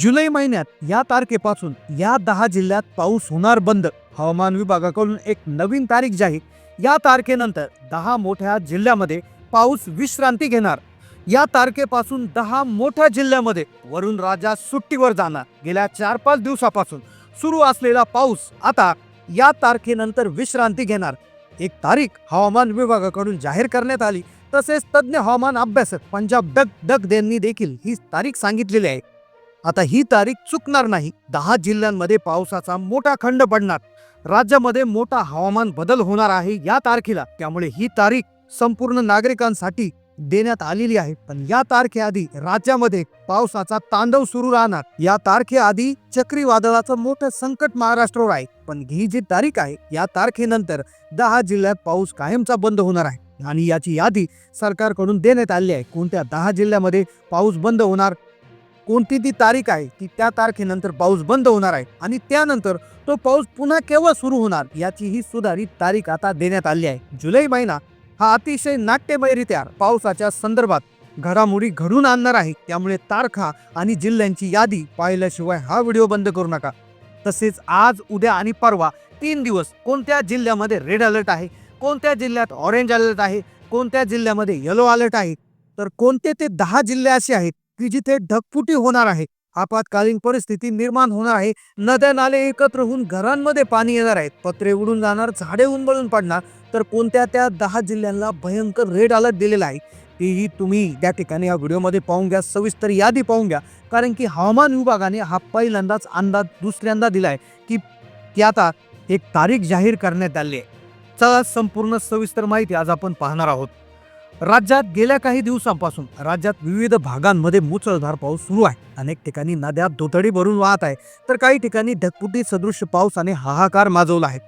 जुलै महिन्यात या तारखेपासून या दहा जिल्ह्यात पाऊस होणार बंद. हवामान विभागाकडून एक नवीन तारीख जाहीर. या तारखेनंतर दहा मोठ्या जिल्ह्यामध्ये पाऊस विश्रांती घेणार. या तारखेपासून दहा मोठ्या जिल्ह्यामध्ये वरुण राजा सुट्टीवर जाणार. गेल्या चार पाच दिवसापासून सुरू असलेला पाऊस आता या तारखेनंतर विश्रांती घेणार. एक तारीख हवामान विभागाकडून जाहीर करण्यात आली. तसेच तज्ज्ञ हवामान अभ्यासक पंजाब डग डग यांनी देखील ही तारीख सांगितलेली आहे. आता ही तारीख चुकणार नाही. दहा जिल्ह्यांमध्ये पावसाचा मोठा खंड पडणार. राज्यामध्ये मोठा हवामान बदल होणार आहे या तारखेला. त्यामुळे ही तारीख संपूर्ण नागरिकांसाठी देण्यात आलेली आहे. पण या तारखेआधी राज्यामध्ये पावसाचा तांडव सुरू राहणार. या तारखेआधी चक्रीवादळाचं मोठं संकट महाराष्ट्रावर आहे. पण ही जी तारीख आहे या तारखेनंतर दहा जिल्ह्यात पाऊस कायमचा बंद होणार आहे. आणि याची यादी सरकारकडून देण्यात आली आहे. कोणत्या दहा जिल्ह्यामध्ये पाऊस बंद होणार कोणती ती तारीख आहे की त्या तारखेनंतर पाऊस बंद होणार आहे आणि त्यानंतर तो पाऊस पुन्हा केव्हा सुरू होणार याची ही सुधारित तारीख आता देण्यात आली आहे. जुलै महिना हा अतिशय नाट्यमयरित्या पावसाच्या संदर्भात घडामोडी घडून आणणार आहे. त्यामुळे तारखा आणि जिल्ह्यांची यादी पाहिल्याशिवाय हा व्हिडिओ बंद करू नका. तसेच आज उद्या आणि परवा तीन दिवस कोणत्या जिल्ह्यामध्ये रेड अलर्ट आहे कोणत्या जिल्ह्यात ऑरेंज अलर्ट आहे कोणत्या जिल्ह्यामध्ये येलो अलर्ट आहे तर कोणते ते दहा जिल्हे असे आहेत की जिथे ढगफुटी होणार आहे. आपत्कालीन परिस्थिती निर्माण होणार आहे. नद्या नाले एकत्र होऊन घरांमध्ये पाणी येणार आहेत. पत्रे उडून जाणार झाडे उन्मळून पडणार. तर कोणत्या त्या दहा जिल्ह्यांना भयंकर रेड अलर्ट दिलेला आहे? तेही तुम्ही त्या ठिकाणी या व्हिडिओमध्ये पाहून घ्या. सविस्तर यादी पाहून घ्या. कारण की हवामान विभागाने हा पहिल्यांदाच अंदाज दुसऱ्यांदा दिला आहे की ती आता एक तारीख जाहीर करण्यात आली आहे. चला संपूर्ण सविस्तर माहिती आज आपण पाहणार आहोत. राज्यात गेल्या काही दिवसांपासून राज्यात विविध भागांमध्ये मुसळधार पाऊस सुरू आहे. अनेक ठिकाणी नद्या दुथडी भरून वाहत आहे तर काही ठिकाणी ढगपुटी सदृश्य पावसाने हाहाकार माजवला आहे.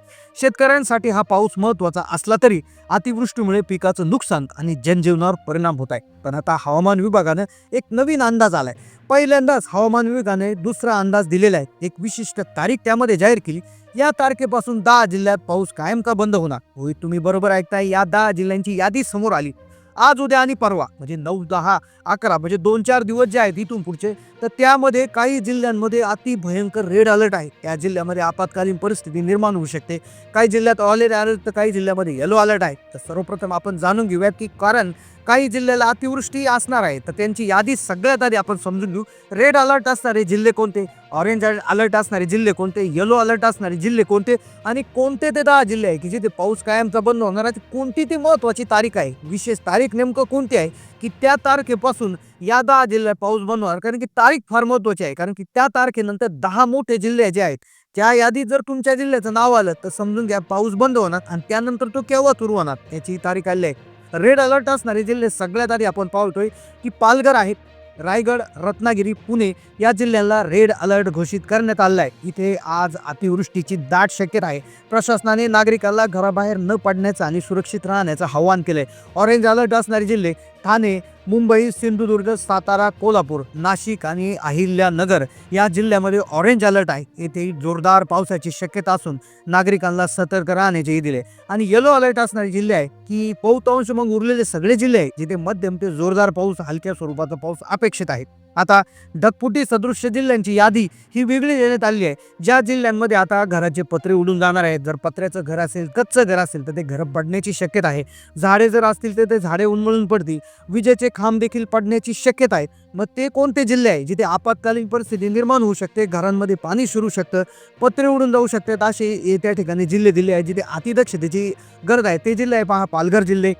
शेतकऱ्यांसाठी हा पाऊस महत्त्वाचा असला तरी अतिवृष्टीमुळे पिकाचं नुकसान आणि जनजीवनावर परिणाम होत आहे. पण आता हवामान विभागानं एक नवीन अंदाज आलाय. पहिल्यांदाच हवामान विभागाने दुसरा अंदाज दिलेला आहे. एक विशिष्ट तारीख त्यामध्ये जाहीर केली. या तारखेपासून दहा जिल्ह्यात पाऊस कायम का बंद होणार? होई तुम्ही बरोबर ऐकताय. या दहा जिल्ह्यांची यादी समोर आली. आज उद्या आणि परवा म्हणजे नऊ दहा अकरा म्हणजे दोन चार दिवस जे आहेत इथून पुढचे तर त्यामध्ये काही जिल्ह्यांमध्ये अति भयंकर रेड अलर्ट आहे. त्या जिल्ह्यामध्ये आपत्कालीन परिस्थिती निर्माण होऊ शकते. काही जिल्ह्यात ऑरेंज अलर्ट तर काही जिल्ह्यामध्ये येलो अलर्ट आहे. तर सर्वप्रथम आपण जाणून घेऊयात की कारण काही जिल्ह्याला अतिवृष्टी असणार आहे तर त्यांची यादी सगळ्यात आधी आपण समजून घेऊ. रेड अलर्ट असणारे जिल्हे कोणते? ऑरेंज अलर्ट असणारे जिल्हे कोणते? येलो अलर्ट असणारे जिल्हे कोणते? आणि कोणते ते दहा जिल्हे आहे की जिथे पाऊस कायमचा बंद होणार आहे? कोणती ती महत्त्वाची तारीख आहे? विशेष तारीख नेमकं कोणती आहे? की त्या तारखेपासून या दहा जिल्ह्यात पाऊस बंद होणार. कारण की तारीख फार महत्त्वाची आहे. कारण की त्या तारखेनंतर दहा मोठे जिल्हे जे आहेत त्या यादीत जर तुमच्या जिल्ह्याचं नाव आलं तर समजून घ्या पाऊस बंद होणार आणि त्यानंतर तो केव्हा सुरू होणार याची तारीख आली आहे. रेड अलर्ट असणारे जिल्हे सगळ्यात आधी आपण पाहतोय की पालघर आहेत. रायगड रत्नागिरी पुणे या जिल्ह्यांना रेड अलर्ट घोषित करण्यात आलेला आहे इथे आज अतिवृष्टीची दाट शक्यता आहे. प्रशासनाने नागरिकांना घराबाहेर न पडण्याचं आणि सुरक्षित राहण्याचं आवाहन केलंय. ऑरेंज अलर्ट असणारे जिल्हे ठाणे मुंबई सिंधुदुर्ग सातारा कोल्हापूर नाशिक आणि अहिल्यानगर या जिल्ह्यामध्ये ऑरेंज अलर्ट आहे. येथे जोरदार पावसाची शक्यता असून नागरिकांना सतर्क राहण्याचेही दिले. आणि येलो अलर्ट असणारे जिल्हे आहे की बहुतांश मग उरलेले सगळे जिल्हे आहे जिथे मध्यम ते जोरदार पाऊस हलक्या स्वरूपाचा पाऊस अपेक्षित आहे. आता ढगफुटी सदृश्य जिल्ह्यांची यादी ही वेगळी देण्यात आली आहे. ज्या जिल्ह्यांमध्ये आता घराचे पत्रे उडून जाणार आहेत. जर पत्र्याचं घर असेल कच्चं घर असेल तर ते घर पडण्याची शक्यता आहे. झाडे जर असतील तर ते झाडे उन्मळून पडतील. विजेचे खांब देखील पडण्याची शक्यता आहे. मग ते कोणते जिल्हे आहे जिथे आपत्कालीन परिस्थिती निर्माण होऊ शकते घरांमध्ये पाणी शिरू शकतं पत्रे उडून जाऊ शकतात असे त्या ठिकाणी जिल्हे दिले आहेत जिथे अतिदक्षतेची गरज आहे. ते जिल्हे आहे पहा पालघर जिल्हे.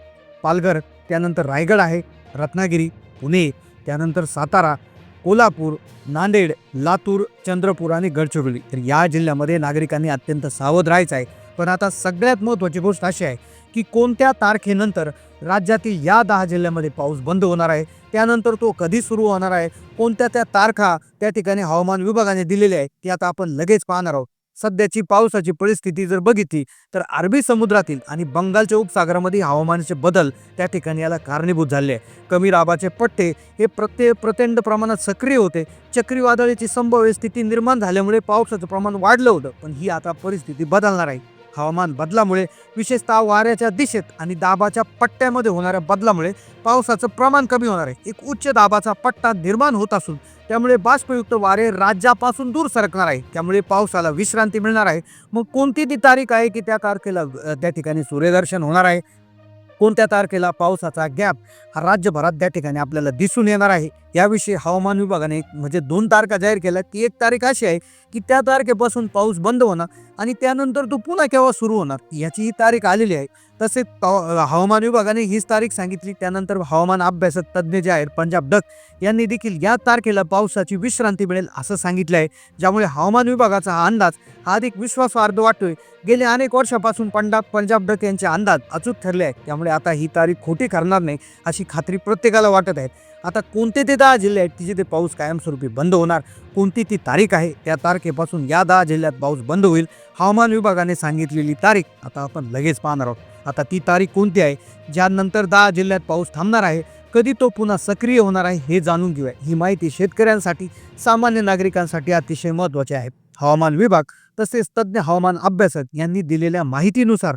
पालघर त्यानंतर रायगड आहे रत्नागिरी पुणे. त्यानंतर सातारा कोल्हापूर नांदेड लातूर चंद्रपूर आणि गडचिरोली. तर या जिल्ह्यामध्ये नागरिकांनी अत्यंत सावध राहायचं आहे. पण आता सगळ्यात महत्त्वाची गोष्ट अशी आहे की कोणत्या तारखेनंतर राज्यातील या दहा जिल्ह्यामध्ये पाऊस बंद होणार आहे? त्यानंतर तो कधी सुरू होणार आहे? कोणत्या त्या तारखा त्या ठिकाणी हवामान विभागाने दिलेल्या आहे ती आता आपण लगेच पाहणार आहोत. सध्याची पावसाची परिस्थिती जर बघितली तर अरबी समुद्रातील आणि बंगालच्या उपसागरामध्ये हवामानाचे बदल त्या ठिकाणी याला कारणीभूत झाले आहे कमी दाबाचे पट्टे हे प्रत्ये प्रचंड प्रमाणात सक्रिय होते. चक्रीवादळाची संभाव्य स्थिती निर्माण झाल्यामुळे पावसाचं प्रमाण वाढलं होतं पण ही आता परिस्थिती बदलणार आहे. हवामान बदलामुळे विशेषतः वाऱ्याच्या दिशेत आणि दाबाच्या पट्ट्यामध्ये होणाऱ्या बदलामुळे पावसाचं प्रमाण कमी होणार आहे. एक उच्च दाबाचा पट्टा निर्माण होत असून त्यामुळे बाष्पयुक्त वारे राज्यापासून दूर सरकणार आहे त्यामुळे पावसाला विश्रांती मिळणार आहे. मग कोणती ती तारीख आहे की त्या तारखेला त्या ठिकाणी सूर्यदर्शन होणार आहे? कोणत्या तारखेला पावसाचा गॅप हा राज्यभरात त्या ठिकाणी आपल्याला दिसून येणार आहे? याविषयी हवामान विभागाने म्हणजे दोन तारखा जाहीर केल्या की एक तारीख अशी आहे की त्या तारखेपासून पाऊस बंद होणार आणि त्यानंतर तो पुन्हा केव्हा सुरू होणार? याची ही तारीख आलेली आहे. तसेच हवामान विभागाने हीच तारीख सांगितली. त्यानंतर हवामान अभ्यासक तज्ज्ञ जे आहेत पंजाब डक यांनी देखील या तारखेला पावसाची विश्रांती मिळेल असं सांगितलं आहे. ज्यामुळे हवामान विभागाचा हा अंदाज हा अधिक विश्वासार्ध वाटतोय. गेल्या अनेक वर्षापासून पंजाब पंजाब डक यांचे अंदाज अचूक ठरले आहेत. त्यामुळे आता ही तारीख खोटी ठरणार नाही अशी खात्री प्रत्येकाला वाटत आहे. आता कोणते ते दहा जिल्हे आहेत की जिथे पाऊस कायमस्वरूपी बंद होणार? कोणती ती तारीख आहे? त्या तारखेपासून या दहा जिल्ह्यात पाऊस बंद होईल. हवामान विभागाने सांगितलेली तारीख आता आपण लगेच पाहणार आहोत. आता ती तारीख कोणती आहे? ज्यानंतर दहा जिल्ह्यात पाऊस थांबणार आहे. कधी तो पुन्हा सक्रिय होणार आहे हे जाणून घेऊया. ही माहिती शेतकऱ्यांसाठी सामान्य नागरिकांसाठी अतिशय महत्त्वाची आहे. हवामान विभाग तसेच तज्ज्ञ हवामान अभ्यासक यांनी दिलेल्या माहितीनुसार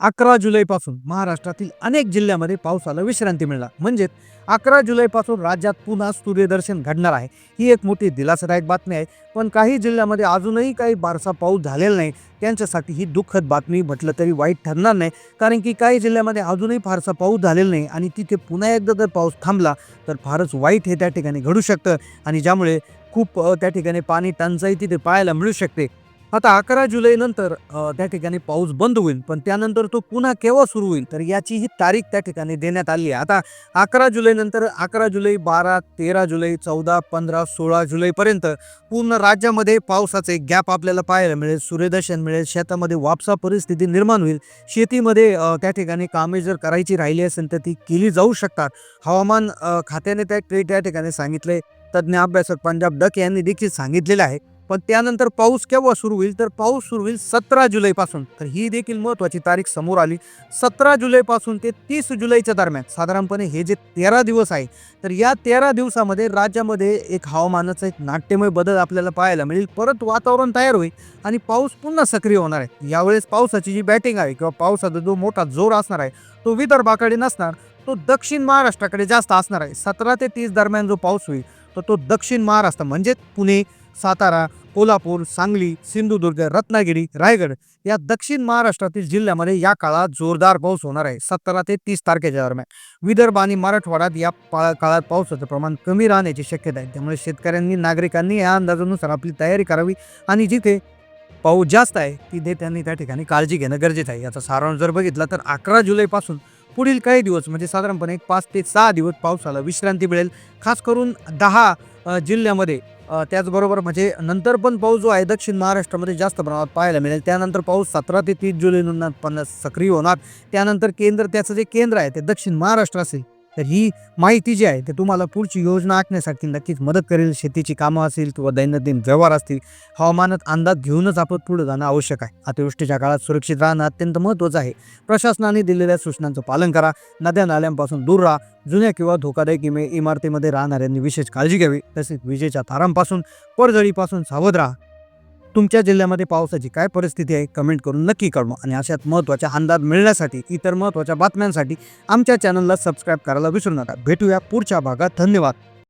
अकरा जुलैपासून महाराष्ट्रातील अनेक जिल्ह्यामध्ये पावसाला विश्रांती मिळणार. म्हणजेच अकरा जुलैपासून राज्यात पुन्हा सूर्यदर्शन घडणार आहे. ही एक मोठी दिलासादायक बातमी आहे. पण काही जिल्ह्यामध्ये अजूनही काही बारसा पाऊस झालेला नाही. त्यांच्यासाठी ही दुःखद बातमी म्हटलं तरी वाईट ठरणार नाही. कारण की काही जिल्ह्यामध्ये अजूनही फारसा पाऊस झालेला नाही आणि तिथे पुन्हा एकदा जर पाऊस थांबला तर फारच वाईट हे त्या ठिकाणी घडू शकतं. आणि ज्यामुळे खूप त्या ठिकाणी पाणी टंचाई तिथे पाहायला मिळू शकते. आता अकरा जुलैनंतर त्या ठिकाणी पाऊस बंद होईल पण त्यानंतर तो पुन्हा केव्हा सुरू होईल तर याची ही तारीख त्या ठिकाणी देण्यात आली आहे. आता अकरा जुलैनंतर अकरा जुलै बारा तेरा जुलै चौदा पंधरा सोळा जुलैपर्यंत पूर्ण राज्यामध्ये पावसाचे गॅप आपल्याला पाहायला मिळेल सूर्यदर्शन मिळेल शेतामध्ये वापसा परिस्थिती निर्माण होईल. शेतीमध्ये त्या ठिकाणी कामे जर करायची राहिली असेल तर ती केली जाऊ शकतात. हवामान खात्याने त्या त्या ठिकाणी सांगितले तज्ज्ञ अभ्यासक पंजाब डक यांनी देखील सांगितलेलं आहे. पण त्यानंतर पाऊस केव्हा सुरू होईल? तर पाऊस सुरू होईल सतरा जुलैपासून तर ही देखील महत्त्वाची तारीख समोर आली. सतरा जुलैपासून ते तीस जुलैच्या दरम्यान साधारणपणे हे जे तेरा दिवस आहे तर या तेरा दिवसामध्ये राज्यामध्ये एक हवामानाचा एक नाट्यमय बदल आपल्याला पाहायला मिळेल. परत वातावरण तयार होईल आणि पाऊस पुन्हा सक्रिय होणार आहे. यावेळेस पावसाची जी बॅटिंग आहे किंवा पावसाचा जो मोठा जोर असणार आहे तो विदर्भाकडे नसणार तो दक्षिण महाराष्ट्राकडे जास्त असणार आहे. सतरा ते तीस दरम्यान जो पाऊस होईल तर तो दक्षिण महाराष्ट्र म्हणजेच पुणे सातारा कोल्हापूर सांगली सिंधुदुर्ग रत्नागिरी रायगड या दक्षिण महाराष्ट्रातील जिल्ह्यामध्ये या काळात जोरदार पाऊस होणार आहे. सतरा ते तीस तारखेच्या दरम्यान विदर्भ आणि मराठवाड्यात या पा- काळात पावसाचं प्रमाण कमी राहण्याची शक्यता आहे. त्यामुळे शेतकऱ्यांनी नागरिकांनी या अंदाजानुसार आपली तयारी करावी आणि जिथे पाऊस जास्त आहे तिथे त्यांनी त्या ठिकाणी काळजी घेणं गरजेचं आहे. याचा सारांश जर बघितला तर अकरा जुलैपासून पुढील काही दिवस म्हणजे साधारणपणे एक पाच ते सहा दिवस पावसाला विश्रांती मिळेल. खास करून दहा जिल्ह्यामध्ये त्याचबरोबर म्हणजे नंतर पण पाऊस जो आहे दक्षिण महाराष्ट्रामध्ये जास्त प्रमाणात पाहायला मिळेल. त्यानंतर पाऊस सतरा ते तीस जुलै पण सक्रिय होणार. त्यानंतर केंद्र त्याचं जे केंद्र आहे ते दक्षिण महाराष्ट्र असेल. तर ही माहिती जी आहे ते तुम्हाला पुढची योजना आखण्यासाठी नक्कीच मदत करेल. शेतीची कामं असतील किंवा दैनंदिन व्यवहार असतील हवामानात अंदाज घेऊनच आपण पुढे जाणं आवश्यक आहे. अतिवृष्टीच्या काळात सुरक्षित राहणं अत्यंत महत्त्वाचं आहे. प्रशासनाने दिलेल्या सूचनांचं पालन करा. नद्या नाल्यांपासून दूर राहा. जुन्या किंवा धोकादायक इमे इमारतीमध्ये राहणाऱ्यांनी विशेष काळजी घ्यावी. तसेच विजेच्या तारांपासून पडझडीपासून सावध राहा. तुमच्या जिल्ह्यामध्ये पावसाची काय परिस्थिती आहे कमेंट करून नक्की कळवा. आणि अशात महत्त्वाच्या अंदाज मिळण्यासाठी इतर महत्त्वाच्या बातम्यांसाठी आमच्या चॅनलला सबस्क्राईब करायला विसरू नका. भेटूया पुढच्या भागात. धन्यवाद.